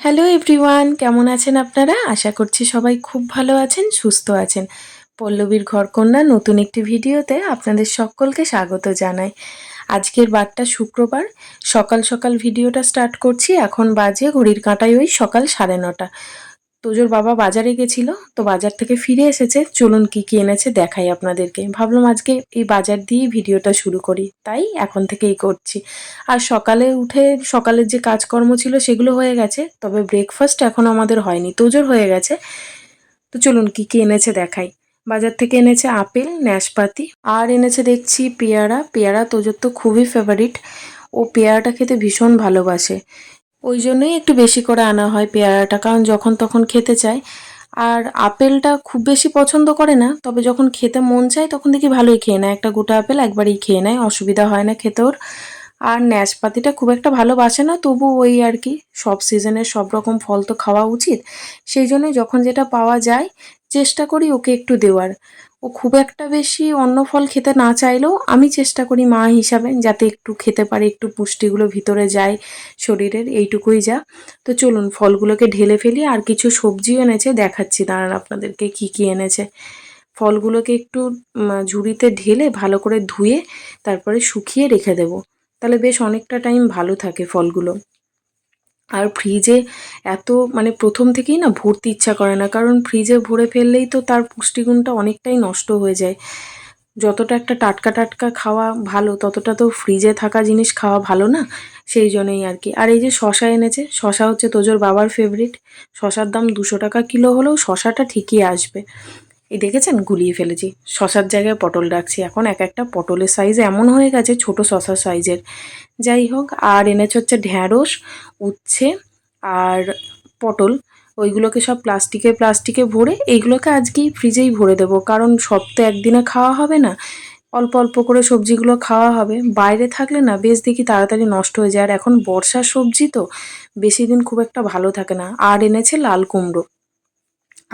Hello everyone কেমন আছেন আপনারা? আশা করছি সবাই খুব ভালো আছেন, সুস্থ আছেন। পল্লবীর ঘরকন্যা নতুন একটি ভিডিওতে আপনাদের সকলকে স্বাগত জানাই। আজকের বারটা শুক্রবার। সকাল সকাল ভিডিওটা স্টার্ট করছি। এখন বাজে ঘড়ির কাঁটায় ওই সকাল সাড়ে নটা। তোজোর বাবা বাজারে গেছিল, তো বাজার থেকে ফিরে এসেছে। চলুন কি কি এনেছে দেখাই আপনাদেরকে। ভাবলাম আজকে এই বাজার দিয়েই ভিডিওটা শুরু করি। তাই এখন থেকেই করছি। আর সকালে উঠে সকালের যে কাজকর্ম ছিল সেগুলো হয়ে গেছে, তবে ব্রেকফাস্ট এখন আমাদের হয়নি তোজোর হয়ে গেছে। তো চলুন কি কি এনেছে দেখাই। বাজার থেকে এনেছে আপেল, ন্যাশপাতি, আর এনেছে দেখছি পেয়ারা। পেয়ারা তোজোর তো খুবই ফেভারিট ও পেয়ারাটা খেতে ভীষণ ভালোবাসে। ওই জন্যই একটু বেশি করে আনা হয় পেয়ারাটা, কারণ যখন তখন খেতে চায়। আর আপেলটা খুব বেশি পছন্দ করে না, তবে যখন খেতে মন চায় তখন দেখি ভালোই খেয়ে নেয়। একটা গোটা আপেল একবারই খেয়ে নেয়, অসুবিধা হয় না খেতে ওর। আর ন্যাশপাতিটা খুব একটা ভালোবাসে না, তবু ওই আর কি, সব সিজনের সব রকম ফল তো খাওয়া উচিত। সেই জন্য যখন যেটা পাওয়া যায় চেষ্টা করি ওকে একটু দেওয়ার। ও খুব একটা বেশি অন্য ফল খেতে না চাইলেও আমি চেষ্টা করি মা হিসাবে যাতে একটু খেতে পারে, একটু পুষ্টিগুলো ভিতরে যায়, শরীরের এইটুকুই যা। তো চলুন, ফলগুলোকে ঢেলে ফেলি আর কিছু সবজিও এনেছে, দেখাচ্ছি, দাঁড়ান আপনাদেরকে কি কি এনেছে। ফলগুলোকে একটু ঝুড়িতে ঢেলে ভালো করে ধুয়ে তারপরে শুকিয়ে রেখে দেবো। তাহলে বেশ অনেকটা টাইম ভালো থাকে ফলগুলো। আর ফ্রিজে এত মানে প্রথম থেকেই না ভরতে ইচ্ছা করে না। কারণ ফ্রিজে ভরে ফেললেই তো তার পুষ্টিগুণটা অনেকটাই নষ্ট হয়ে যায়। যতটা একটা টাটকা টাটকা খাওয়া ভালো, ততটা তো ফ্রিজে থাকা জিনিস খাওয়া ভালো না, সেই জন্যই আর কি। আর এই যে শশা এনেছে, শশা হচ্ছে তোজোর বাবার ফেভারিট শশার দাম দুশো টাকা কিলো হলেও শশাটা ঠিকই আসবে। এই দেখেছেন? গুলিয়ে ফেলেছি। শশার জায়গায় পটল রাখছি এখন। এক একটা পটলের সাইজ এমন হয়ে গেছে, ছোট শশার সাইজের যাই হোক, আর এনেছে হচ্ছে ঢ্যাঁড়স, উচ্ছে আর পটল। ওইগুলোকে সব প্লাস্টিকে প্লাস্টিকে ভরে এইগুলোকে আজকেই ফ্রিজেই ভরে দেবো। কারণ সব তো একদিনে খাওয়া হবে না। অল্প অল্প করে সবজিগুলো খাওয়া হবে। বাইরে থাকলে না, বেশ দেখি তাড়াতাড়ি নষ্ট হয়ে যায়। আর এখন বর্ষার সবজি তো বেশি দিন খুব একটা ভালো থাকে না। আর এনেছে লাল কুমড়ো।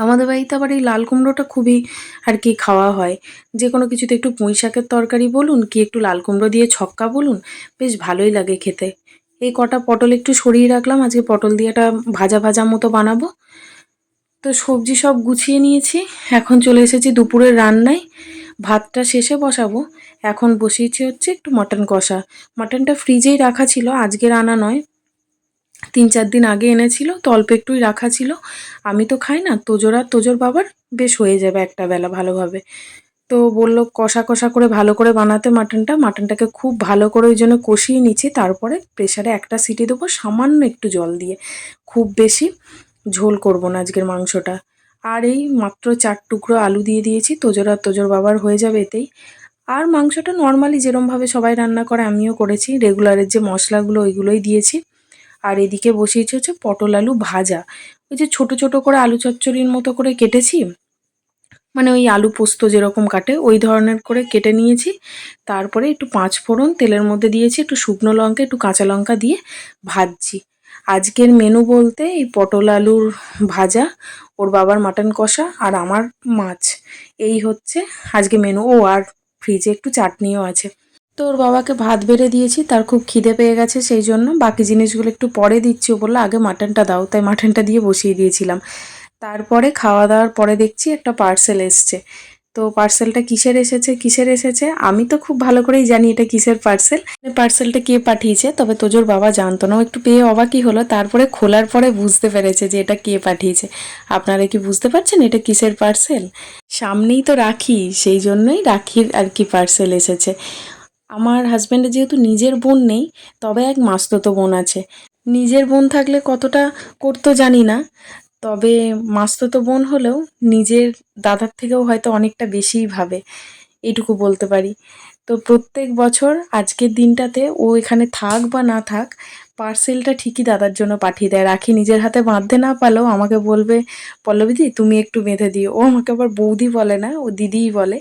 আমাদের বাড়িতে আবার এই লাল কুমড়োটা খুবই আর কি খাওয়া হয়। যে কোনো কিছুতে একটু পুঁই শাকের তরকারি বলুন কি একটু লাল কুমড়ো দিয়ে ছক্কা বলুন, বেশ ভালোই লাগে খেতে। এই কটা পটল একটু সরিয়ে রাখলাম, আজকে পটল দিয়ে একটা ভাজা ভাজা মতো বানাবো। তো সবজি সব গুছিয়ে নিয়েছি, এখন চলে এসেছি দুপুরের রান্নায়। ভাতটা শেষে বসাবো, এখন বসিয়েছি হচ্ছে একটু মটন কষা। মটনটা ফ্রিজেই রাখা ছিল আজকের আনা নয় তিন চার দিন আগে এনেছিল, তো অল্প একটুই রাখা ছিল। আমি তো খাই না, তোজোর আর তোজোর বাবার বেশ হয়ে যাবে একটা বেলা ভালোভাবে। তো বলল, কষা কষা করে ভালো করে বানাতে মাটনটা, মাটনটাকে খুব ভালো করে ওই জন্য কষিয়ে নিচ্ছি, তারপরে প্রেশারে একটা সিটি দেবো, সামান্য একটু জল দিয়ে। খুব বেশি ঝোল করব না আজকের মাংসটা। আর এই মাত্র চার টুকরো আলু দিয়ে দিয়েছি, তোজোর আর তোজোর বাবার হয়ে যাবে এতেই। আর মাংসটা নর্মালি যেরমভাবে সবাই রান্না করে, আমিও করেছি। রেগুলারের যে মশলাগুলো, ওইগুলোই দিয়েছি। আর এদিকে বসিয়েছি হচ্ছে পটল আলু ভাজা। ওই যে ছোট ছোট করে আলু চচ্চড়ির মতো করে কেটেছি মানে ওই আলু পোস্ত যেরকম কাটে, ওই ধরনের করে কেটে নিয়েছি। তারপরে একটু পাঁচ ফোড়ন তেলের মধ্যে দিয়েছি, একটু শুকনো লঙ্কা, একটু কাঁচা লঙ্কা দিয়ে ভাজছি। আজকের মেনু বলতে এই পটল আলুর ভাজা, ওর বাবার মাটন কষা আর আমার মাছ। এই হচ্ছে আজকে মেনু ও, আর ফ্রিজে একটু চাটনিও আছে। তো ওর বাবাকে ভাত বেড়ে দিয়েছি, তার খুব খিদে পেয়ে গেছে, সেই জন্য বাকি জিনিসগুলো একটু পরে দিচ্ছি। ও বলল, আগে মাটনটা দাও। তাই মাটনটা দিয়ে বসিয়ে দিয়েছিলাম। তারপরে খাওয়া দাওয়ার পরে দেখছি একটা পার্সেল এসছে। তো পার্সেলটা কিসের এসেছে কিসের এসেছে? আমি তো খুব ভালো করেই জানি এটা কিসের পার্সেল। পার্সেলটা কে পাঠিয়েছে, তবে তোজোর বাবা জানতো না। একটু পেয়ে অবাকই হলো, তারপরে খোলার পরে বুঝতে পেরেছে যে এটা কে পাঠিয়েছে। আপনারা কি বুঝতে পারছেন এটা কিসের পার্সেল? সামনেই তো রাখি, সেই জন্যই রাখির আর কি পার্সেল এসেছে। আমার হাজব্যান্ডের যেহেতু নিজের বোন নেই, তবে এক মাস্ততো বোন আছে। নিজের বোন থাকলে কতটা করতো জানি না, তবে মাস্ততো বোন হলেও নিজের দাদার থেকেও হয়তো অনেকটা বেশিই ভাবে এইটুকু বলতে পারি। তো প্রত্যেক বছর আজকের দিনটাতে ও এখানে থাক বা না থাক পার্সেলটা ঠিকই দাদার জন্য পাঠিয়ে দেয়। রাখি নিজের হাতে বাঁধতে না পারলেও আমাকে বলবে, পল্লবীদি, তুমি একটু বেঁধে দিও। ও আমাকে আবার বৌদি বলে না, ও দিদিই বলে।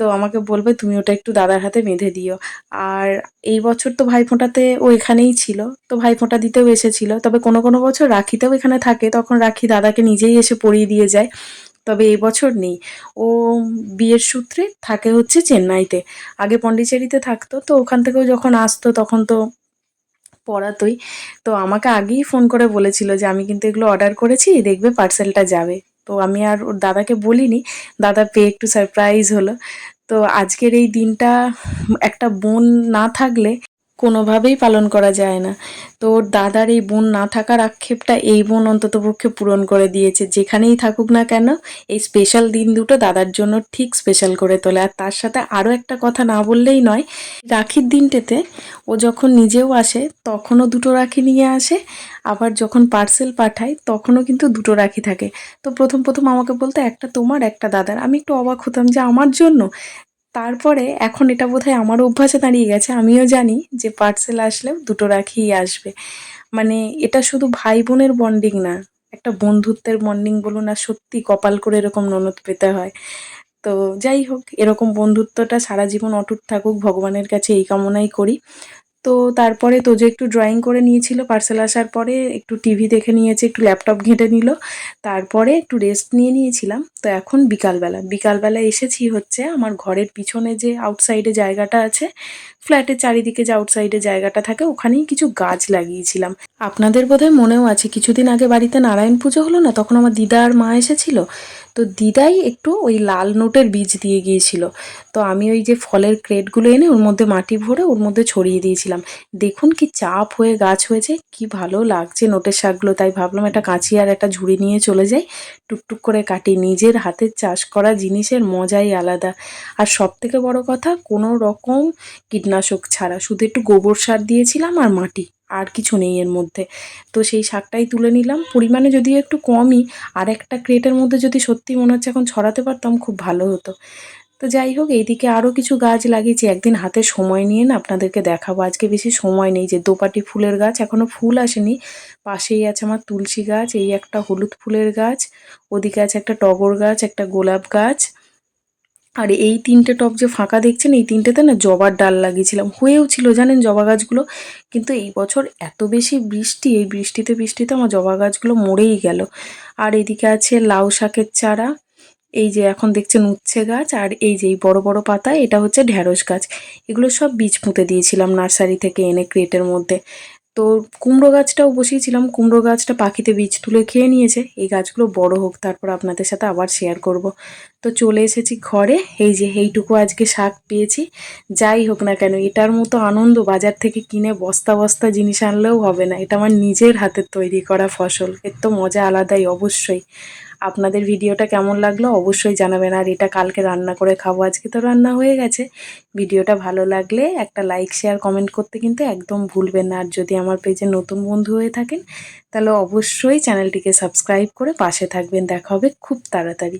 তো আমাকে বলবে, তুমি ওটা একটু দাদার হাতে বেঁধে দিও। আর এই বছর তো ভাইফোঁটাতে ও এখানেই ছিল, তো ভাইফোঁটা দিতেও এসেছিল। তবে কোনো কোনো বছর রাখিতেও এখানে থাকে, তখন রাখি দাদাকে নিজেই এসে পরিয়ে দিয়ে যায়। তবে এই বছর নেই। ও বিয়ের সূত্রে থাকে হচ্ছে চেন্নাইতে। আগে পন্ডিচেরিতে থাকতো, তো ওখান থেকেও যখন আসতো তখন তো পড়াতোই। তো আমাকে আগেই ফোন করে বলেছিল যে, আমি কিন্তু এগুলো অর্ডার করেছি, দেখবে পার্সেলটা যাবে। তো আমি আর ওর দাদাকে বলিনি। দাদা পেয়ে একটু সারপ্রাইজ হলো। তো আজকের এই দিনটা একটা বোন না থাকলে কোনোভাবেই পালন করা যায় না। তো ওর দাদার এই বোন না থাকার আক্ষেপটা এই বোন অন্ততপক্ষে পূরণ করে দিয়েছে। যেখানেই থাকুক না কেন, এই স্পেশাল দিন দুটো দাদার জন্য ঠিক স্পেশাল করে তোলে। আর তার সাথে আরও একটা কথা না বললেই নয়, রাখির দিনটাতে ও যখন নিজেও আসে, তখনও দুটো রাখি নিয়ে আসে। আবার যখন পার্সেল পাঠায়, তখনও কিন্তু দুটো রাখি থাকে। তো প্রথম প্রথম আমাকে বলতো, একটা তোমার, একটা দাদার। আমি একটু অবাক হতাম যে আমার জন্য তারপরে এখন এটা বোধহয় আমার অভ্যাসে দাঁড়িয়ে গেছে, আমিও জানি যে পার্সেল আসলেও দুটো রাখিই আসবে। মানে এটা শুধু ভাই বোনের বন্ডিং না, একটা বন্ধুত্বের বন্ডিং বলুন না সত্যি কপাল করে এরকম ননদ পেতে হয়। তো যাই হোক, এরকম বন্ধুত্বটা সারা জীবন অটুট থাকুক, ভগবানের কাছে এই কামনাই করি। তো তারপরে তোজো একটু ড্রয়িং করে নিয়েছিল পার্সেল আসার পরে একটু টিভি দেখে নিয়েছে, একটু ল্যাপটপ ঘেঁটে নিল, তারপরে একটু রেস্ট নিয়ে নিয়েছিলাম। তো এখন বিকালবেলা বিকালবেলা এসেছি হচ্ছে আমার ঘরের পিছনে যে আউটসাইডে জায়গাটা আছে ফ্ল্যাটের চারিদিকে যে আউটসাইডে জায়গাটা থাকে, ওখানেই কিছু গাছ লাগিয়েছিলাম। আপনাদের বোধহয় মনেও আছে, কিছুদিন আগে বাড়িতে নারায়ণ পুজো হলো না, তখন আমার দিদা আর মা এসেছিল তো দিদাই একটু ওই লাল নোটের বীজ দিয়ে গিয়েছিল। তো আমি ওই যে ফলের ক্রেটগুলো এনে ওর মধ্যে মাটি ভরে ওর মধ্যে ছড়িয়ে দিয়েছিলাম। দেখুন কি চাপ হয়ে গাছ হয়েছে, কি ভালো লাগছে নোটের শাকগুলো। তাই ভাবলাম একটা কাঁচি আর একটা ঝুড়ি নিয়ে চলে যাই, টুকটুক করে কাটি। নিজের হাতের চাষ করা জিনিসের মজাই আলাদা। আর সব থেকে বড় কথা, কোনো রকম কীটনাশক ছাড়া। শুধু একটু গোবর সার দিয়েছিলাম আর মাটি। আর কিছু নেই এর মধ্যে। তো সেই শাকটাই তুলে নিলাম। পরিমাণে যদিও একটু কমই, আর একটা ক্রেটের মধ্যে যদি সত্যি মনে হচ্ছে এখন ছড়াতে পারতাম, খুব ভালো হতো। তো যাই হোক, এইদিকে আরও কিছু গাছ লাগিয়েছি। একদিন হাতে সময় নিয়ে না আপনাদেরকে দেখাবো। আজকে বেশি সময় নেই যে দোপাটি ফুলের গাছ এখনও ফুল আসেনি। পাশেই আছে আমার তুলসী গাছ, এই একটা হলুদ ফুলের গাছ, ওদিকে আছে একটা টগর গাছ, একটা গোলাপ গাছ। আর এই তিনটে টব যে ফাঁকা দেখছেন, এই তিনটেতে না জবার ডাল লাগিয়েছিলাম। হয়েও ছিল জানেন জবা গাছগুলো? কিন্তু এই বছর এত বেশি বৃষ্টি, এই বৃষ্টিতে বৃষ্টিতে আমার জবা গাছগুলো মরেই গেল। আর এদিকে আছে লাউ শাকের চারা, এই যে এখন দেখছেন উচ্ছে গাছ, আর এই যে এই বড় বড় পাতা, এটা হচ্ছে ঢ্যাঁড়স গাছ। এগুলো সব বীজ পুঁতে দিয়েছিলাম নার্সারি থেকে এনে ক্রেটের মধ্যে। তো কুমড়ো গাছটাও বসিয়েছিলাম। কুমড়ো গাছটা পাখিতে বীজ তুলে খেয়ে নিয়েছে। এই গাছগুলো বড় হোক, তারপর আপনাদের সাথে আবার শেয়ার করব। তো চলে এসেছি ঘরে। এই যে এইটুকু আজকে শাক পেয়েছি। যাই হোক না কেন, এটার মতো আনন্দ বাজার থেকে কিনে বস্তা বস্তা জিনিস আনলেও হবে না। এটা আমার নিজের হাতের তৈরি করা ফসল। এর তো মজা আলাদাই অবশ্যই। আপনাদের ভিডিওটা কেমন লাগল অবশ্যই জানাবেন। আর এটা কালকে রান্না করে খাব। আজকে তো রান্না হয়ে গেছে। ভিডিওটা ভালো লাগলে একটা লাইক শেয়ার কমেন্ট করতে কিন্তু একদম ভুলবেন না। আর যদি আমার পেজে নতুন বন্ধু হয়ে থাকেন, তাহলে অবশ্যই চ্যানেলটিকে সাবস্ক্রাইব করে পাশে থাকবেন। দেখা হবে খুব তাড়াতাড়ি।